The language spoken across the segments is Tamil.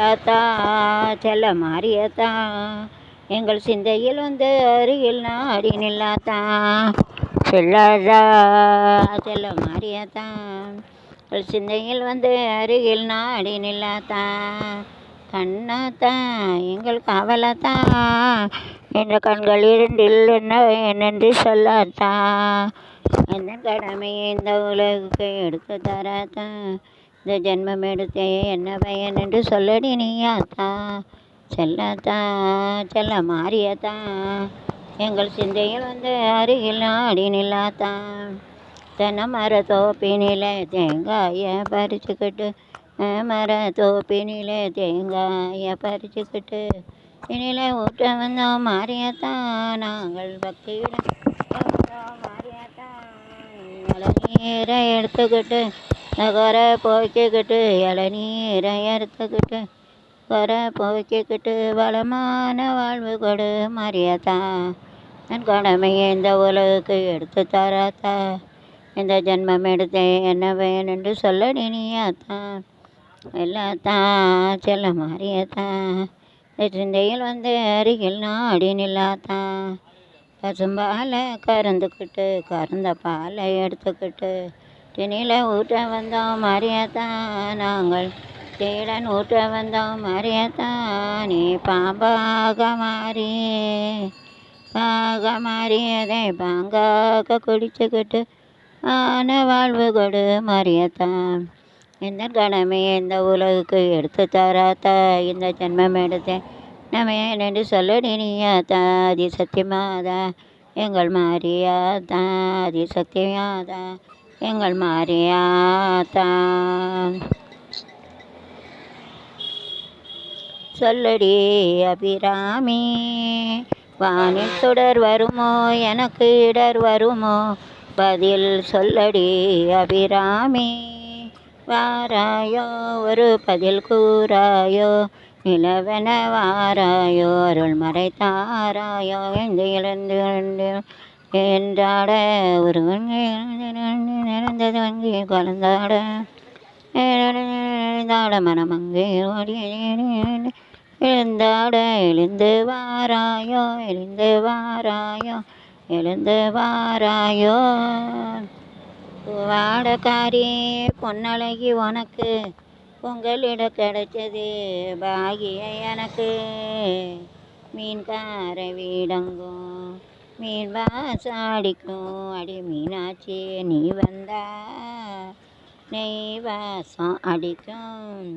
தாத்தா செல்ல மாறியத்தா எங்கள் சிந்தையில் வந்து அருகில் நாடி நில்லாத்தா. செல்லாதா செல்ல மாறியத்தா எங்கள் சிந்தையில் வந்து அருகில் நாடி நில்லாத்தா. கண்ணாத்தா எங்கள் காவலாத்தா என்ற கண்கள் இரண்டில் என்ன என்னென்று சொல்லாத்தா. என்ன கடமையை இந்த உலகுக்கு எடுத்து தராத்தா. இந்த ஜென்மம் எடுத்தே என்ன பயன் என்று சொல்லடி நீயாத்தா செல்லாத்தா செல்ல மாறியத்தா. எங்கள் சிந்தையில் வந்து அருகில் ஆடி நில்லாத்தா. தென்னை மர தோப்பினில தேங்காயை பறிச்சுக்கிட்டு மர தோப்பினில தேங்காயை பறிச்சுக்கிட்டு இனிலே ஊட்ட வந்தோம் மாறியத்தான் நாங்கள் பக்தியிடம் வந்தோம் நீரை எடுத்துக்கிட்டு கரை போய்க்கிக்கிட்டு இளநீரை எடுத்துக்கிட்டு கரை போய்க்கிக்கிட்டு வளமான வாழ்வு கொடு மரியாதா என் கடமையை இந்த உலகுக்கு எடுத்து தராத்தா. இந்த ஜென்மம் எடுத்தேன் என்ன வேணும்னு சொல்ல நினியாத்தான் எல்லாத்தான் செல்ல மாறியத்தான் சிந்தையில் வந்து அருகில் நாடி நில்லாத்தான் பசும்பாலை கறந்துக்கிட்டு கறந்த பாலை எடுத்துக்கிட்டு திணில ஊற்ற வந்தோம் அறியத்தான் நாங்கள் தேடன் ஊற்ற வந்தோம் அறியத்தான் நீ பாம்பாக மாறி பாக மாறியதை பாங்காக குடிச்சுக்கிட்டு ஆன வாழ்வு கொடு மாறியத்தான் இந்த கடமை இந்த உலகுக்கு எடுத்து தராத்தா. இந்த ஜென்மம் எடுத்தேன் நம்ம என்று சொல்லடி நீயாத்தா. ஆதி சத்தியமாதா எங்கள் மாரியாத்தா. அதி சத்தியமாதா எங்கள் மாரியாத்தா சொல்லடி அபிராமி வானில் தொடர் வருமோ எனக்கு இடர் வருமோ? பதில் சொல்லடி அபிராமி வாராயோ ஒரு பதில் கூறாயோ? நிலவென வாராயோ அருள் மறைத்தாராயோ எந்த இழந்து என்றாட ஒரு நடந்தது வங்கி கலந்தாட. எழுந்தாட மனமங்கே ஓடி எழுந்தாட எழுந்து வாராயோ எழுந்து வாராயோ எழுந்து வாராயோ. வாடக்காரி பொன்னழகி உனக்கு பொங்கலிட கிடைச்சது பாகிய எனக்கு. மீன்கார வீடங்கும் மீன் வாசாடிக்கும் அடி மீனாட்சி நீ வந்தா நெய் வாசம் அடிக்கும்.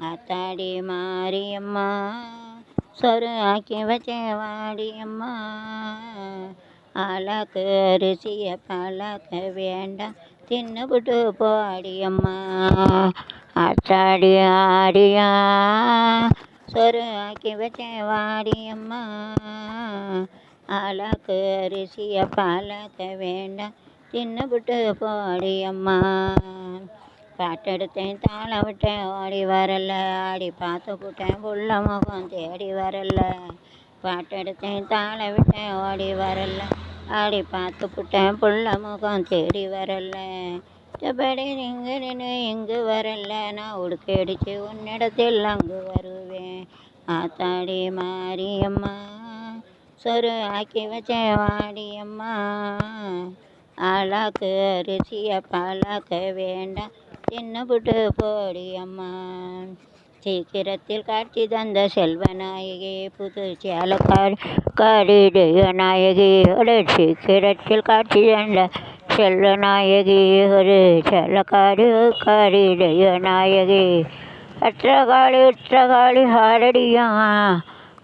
அத்தாடி மாரியம்மா சொரு ஆக்கி வச்ச வாடியம்மா. அழகு அரிசியை பழக்க வேண்டாம் தின்னுபிட்டு போடியம்மா. அத்தாடி ஆடியா சொரு ஆக்கி வச்ச வாடியம்மா. ஆளாக்கு அரிசியை பாலாக்க வேண்டாம். தின்னுபிட்டு போடியம்மா பாட்டெடுத்தேன் தாளம் விட்டேன் ஓடி வரல. ஆடி பார்த்து போட்டேன் புள்ள முகம் தேடி வரல. பாட்டெடுத்தேன் தாளம் விட்டேன் ஓடி வரல. ஆடி பார்த்து புட்டேன் புள்ள முகம் தேடி வரல. மற்றபடி இங்கு நின்று இங்கு வரல. நான் உடுக்கடிச்சு உன்னிடத்தில் அங்கு வருவேன். ஆத்தாடி மாரியம்மா. சொரு ஆக்கி வச்சேன் வாடியம்மா ஆளாக்கு அரிசியை பாலாக்க வேண்டாம். சின்ன புட்டு போடியம்மா சீக்கிரத்தில் காட்சி தந்த செல்வநாயகி புது சேலக்காடு காரிடைய நாயகி ஒரு சீக்கிரத்தில் காட்சி தந்த செல்வநாயகி ஒரு சேலக்காடு காரிடைய நாயகி. அற்றகாளி உற்றகாளி ஹாரடியா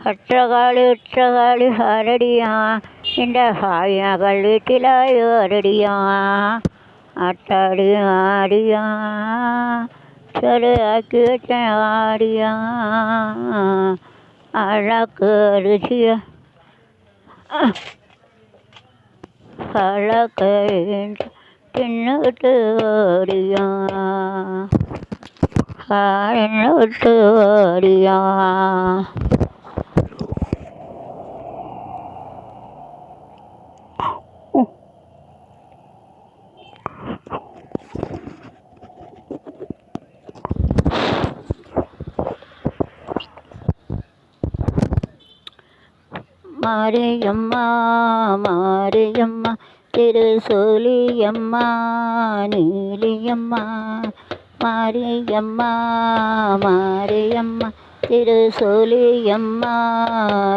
அற்றகாளி உற்றகாளி ஹரடியா. இந்த ஹாயகள் வீட்டிலாயோ அரடியா ஆட்டாடி ஆடியா. சொல்லு ஆக்கி வச்சேன் ஆடியா. அழகு அரிசிய. அழகு தின்னுட்டு ஓடியா. விட்டு ஓடியா. மாரியம்மா மாரியம்மா திருசோலியம்மா நீலியம்மா மாரியம்மா மாரியம்மா திருசோலியம்மா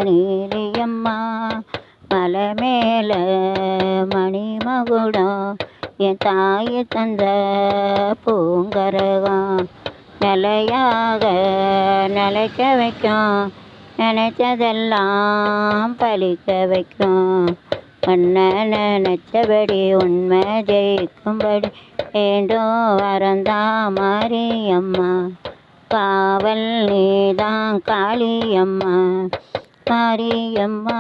நீலியம்மா மலை மேல மணிமகுடம் என் தாய் தந்த பூங்கரகம் நிலையாக நிலைக்க வைக்கும் நினைச்சதெல்லாம் பலிக்க வைக்கும். உன்னை நினைச்சபடி உண்மை ஜெயிக்கும்படி வேண்டும். வரந்தா மாரியம்மா காவல் நீதான் காளியம்மா. மாரியம்மா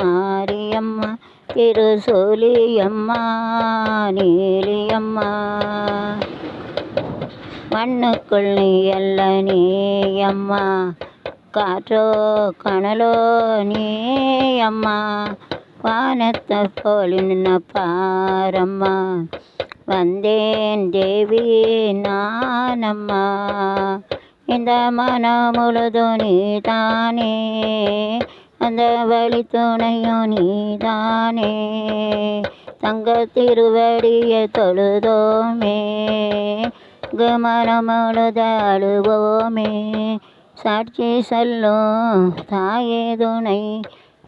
மாரியம்மா திருசூலியம்மா நீலியம்மா. மண்ணுக்குள் நீ அல்ல நீ அம்மா காற்றோ கனலோ நீ அம்மா வானத்தை போல் நின்ன பாரம்மா வந்தேன் தேவி நானம்மா. இந்த மனம் முழுதும் நீதானே. அந்த வழி துணையும் நீதானே. தங்க திருவடியை தொழுதோமே. மனம் முழுத அழுவோமே. சாட்சி சொல்லோ தாயே துணை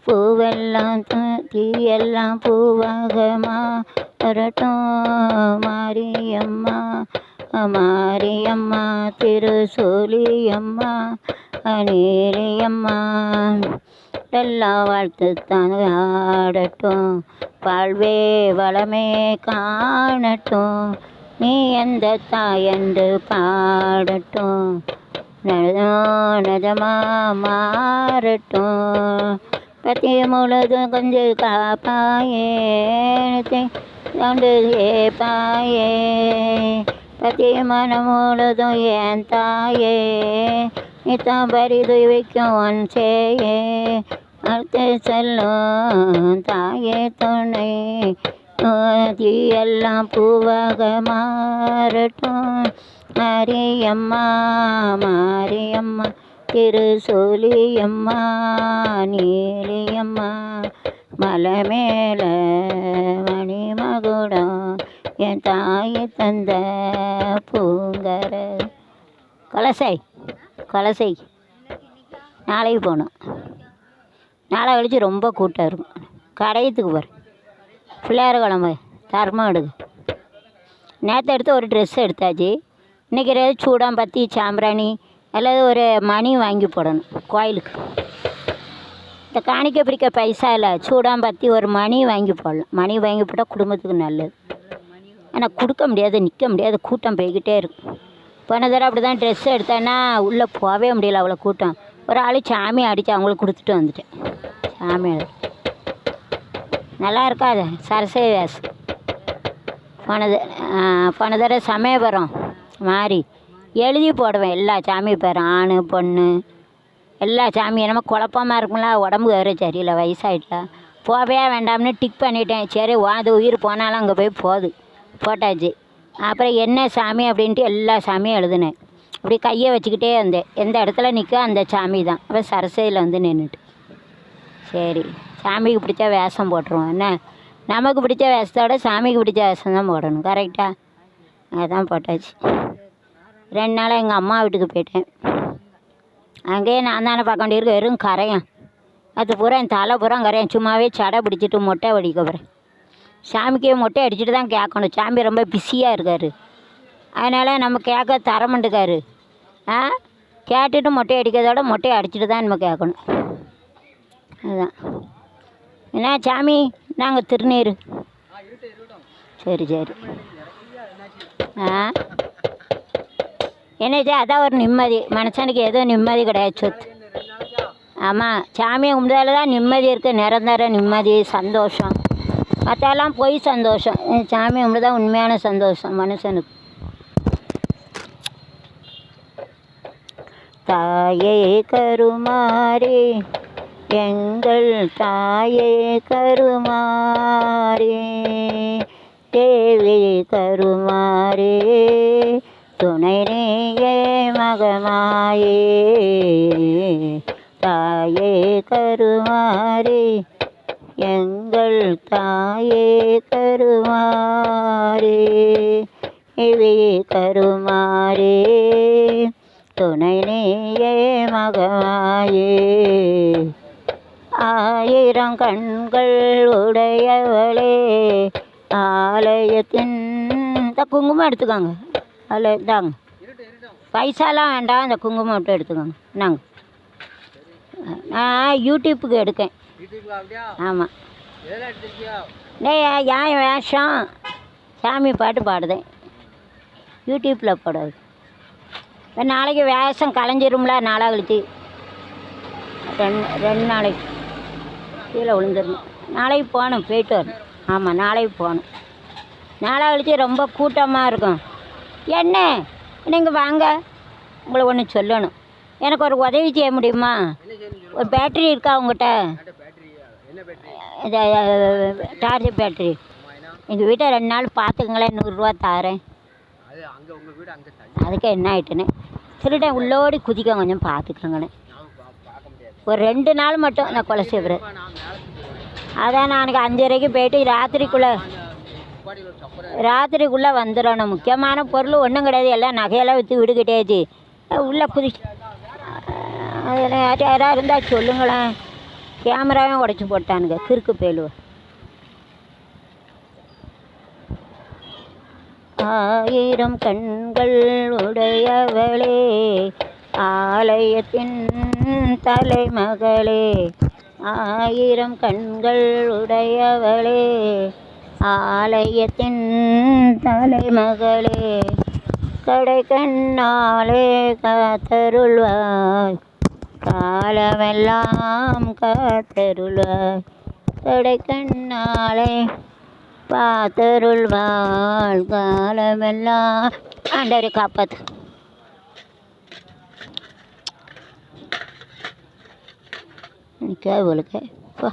பூவெல்லாம் தீயெல்லாம் பூவாகமா வரட்டும். மாரியம்மா மாரியம்மா திருசூலியம்மா நீலியம்மா எல்லா வாழ்த்து தாங்க ஆடட்டும். வாழ்வே வளமே காணட்டும். நீ எந்த தாயென்று பாடட்டும். நலம் நஜமா மாறட்டும் பத்தி முழுதும் கொஞ்சம் காப்பாயே கொண்டு ஏப்பாயே பத்தி மனம் முழுதும் ஏன் தாயே நித்தம் பரிது வைக்கும் ஒன் சேயே அடுத்து செல்லும் தாயே துணை எல்லாம் பூவாக மாறட்டும் மாரியம்மா மாரியம்மா திருசூலியம்மா நீலியம்மா மலை மேலே மணிமகுடம் என் தாயை தந்த பூங்கர. கொலசை கொலசை. நாளைக்கு போகணும். நாளை கழிச்சு ரொம்ப கூட்டம் இருக்கும். கடையத்துக்கு பாரு பிள்ளையார் கிழமை தர்மம் எடுக்கு. நேற்று எடுத்து ஒரு ட்ரெஸ் எடுத்தாச்சு. இன்றைக்கி ஏதாவது சூடாம்பத்தி சாம்பிராணி அல்லது ஒரு மணி வாங்கி போடணும் கோயிலுக்கு. இந்த காணிக்க பிடிக்க பைசா இல்லை சூடான்பாத்தி ஒரு மணி வாங்கி போடலாம். மணி வாங்கி போட்டால் குடும்பத்துக்கு நல்லது. ஆனால் கொடுக்க முடியாது நிற்க முடியாது கூட்டம் போய்கிட்டே இருக்கும். போன தடவை அப்படி தான் ட்ரெஸ் எடுத்தேன்னா உள்ளே போகவே முடியல அவ்வளோ கூட்டம். ஒரு ஆள் சாமி அடித்து அவங்களுக்கு கொடுத்துட்டு வந்துட்டேன். சாமி நல்லா இருக்காது சரஸ்வதி வேஸ் போனது போன தடவை சமயபுரம். மாறி. எழுதி போடுவேன் எல்லா சாமி பேர் ஆண் பொண்ணு. எல்லா சாமி என்னமோ குழப்பமா இருக்கும்ல உடம்பு வேறு சரியில்லை வயசாயிட்டா. போகவே வேண்டாம்னு டிக் பண்ணிட்டேன். சரி வாது உயிர் போனாலும் அங்கே போய் போகுது போட்டாச்சு. அப்புறம் என்ன சாமி அப்படின்ட்டு எல்லா சாமியும் எழுதினேன். அப்படி கையை வச்சுக்கிட்டே இருந்தேன் எந்த இடத்துல நிற்க அந்த சாமி தான். அப்புறம் சரஸ்வதியில் வந்து நின்றுட்டு சரி சாமிக்கு பிடிச்ச வேஷம் போட்டுருவோம். என்ன? நமக்கு பிடிச்ச வேஷத்தோட சாமிக்கு பிடிச்ச வேஷம் தான் போடணும் கரெக்டாக அதான் போட்டாச்சு. ரெண்டு நாளாக எங்கள் அம்மா வீட்டுக்கு போயிட்டேன். அங்கேயே நான் தானே பார்க்க வேண்டியிருக்கு. வெறும் கரையான். அது பூரா என் தலை பூரா கரையான். சும்மாவே சடை பிடிச்சிட்டு மொட்டை அடிக்க போகிறேன் சாமிக்கே மொட்டை அடிச்சுட்டு தான் கேட்கணும். சாமி ரொம்ப பிஸியாக இருக்கார். அதனால் நம்ம கேட்க தர ஆ? கேட்டுட்டு மொட்டை அடிக்கிறதோட மொட்டையை அடிச்சுட்டு தான் நம்ம கேட்கணும். அதுதான் என்ன சாமி? நாங்கள் திருநீர். சரி சரி. ஆ? என்னது அதான் ஒரு நிம்மதி. மனுஷனுக்கு எதுவும் நிம்மதி கிடையாது சொத்து. ஆமாம் சாமியை கும்பிட்டால தான் நிம்மதி இருக்குது நிரந்தர நிம்மதி சந்தோஷம். மற்றெல்லாம் பொய் சந்தோஷம். சாமி கும்பிட்டு தான் உண்மையான சந்தோஷம் மனுஷனுக்கு. தாயே கருமாறே எங்கள் தாயே கருமாறே தேவி கருமாறே துணை நீயே மகமாயே தாயே கருமாறி எங்கள் தாயே கருமாரி இவி கருமாரி துணை நீயே மகமாயே ஆயிரம் கண்கள் உடையவளே ஆலயத்தின் குங்குமம் எடுத்துக்காங்க. அதில் இந்தாங்க. பைசாலாம் வேண்டாம் இந்த குங்குமம் மட்டும் எடுத்துக்கோங்க. இந்தாங்க. நான் யூடியூப்புக்கு எடுக்கேன். ஆமாம் டேய் ஏன் வேஷம். சாமி பாட்டு பாடுதேன். யூடியூப்பில் போடாது. இப்போ நாளைக்கு வேஷம் கலைஞ்சிரும்ல நாளா கழிச்சு. ரெண்டு ரெண்டு நாளைக்கு. கீழே விழுந்துடணும் நாளைக்கு போகணும் போயிட்டு வரணும். ஆமாம் நாளைக்கு போகணும். நாளா கழிச்சு ரொம்ப கூட்டமாக இருக்கும். என்ன? நீங்கள் வாங்க? உங்களை ஒன்று சொல்லணும். எனக்கு ஒரு உதவி செய்ய முடியுமா? ஒரு பேட்டரி இருக்கா உங்கள்கிட்ட சார்ஜ் பேட்டரி எங்கள் வீட்டை ரெண்டு நாள் பார்த்துங்களேன் நூறுரூவா தாரேன். அதுக்கு என்ன ஆயிட்டுன்னு. திருடன் உள்ளோடி குதிக்க கொஞ்சம் பார்த்துக்கோங்கண்ணே ஒரு ரெண்டு நாள் மட்டும் நான் கொலை செய்கிறேன் அதான் நான் அஞ்சரைக்கு போயிட்டு ராத்திரிக்குள்ளே ராத்திரிக்குள்ளே வந்துடணும். முக்கியமான பொருள் ஒன்றும் கிடையாது. எல்லாம் நகையெல்லாம் விற்று வீடு கிடையாது உள்ளே குதி அதில் யாராக இருந்தால் சொல்லுங்களேன். கேமராவும் உடச்சி போட்டானுங்க. கிறுக்கு பேலுவ. ஆயிரம் கண்கள் உடையவளே ஆலயத்தின் தலைமகளே ஆயிரம் கண்கள் உடையவளே ஆலயத்தின் தலைமகளே கடை கண்ணாலே காத்தருள்வாய். காலமெல்லாம் காத்தருள்வாய் கடை கண்ணாலே பார்த்தருள்வாள் காலமெல்லாம் ஆண்டவரை காப்பாத்து. நிற்க உங்களுக்கு போ.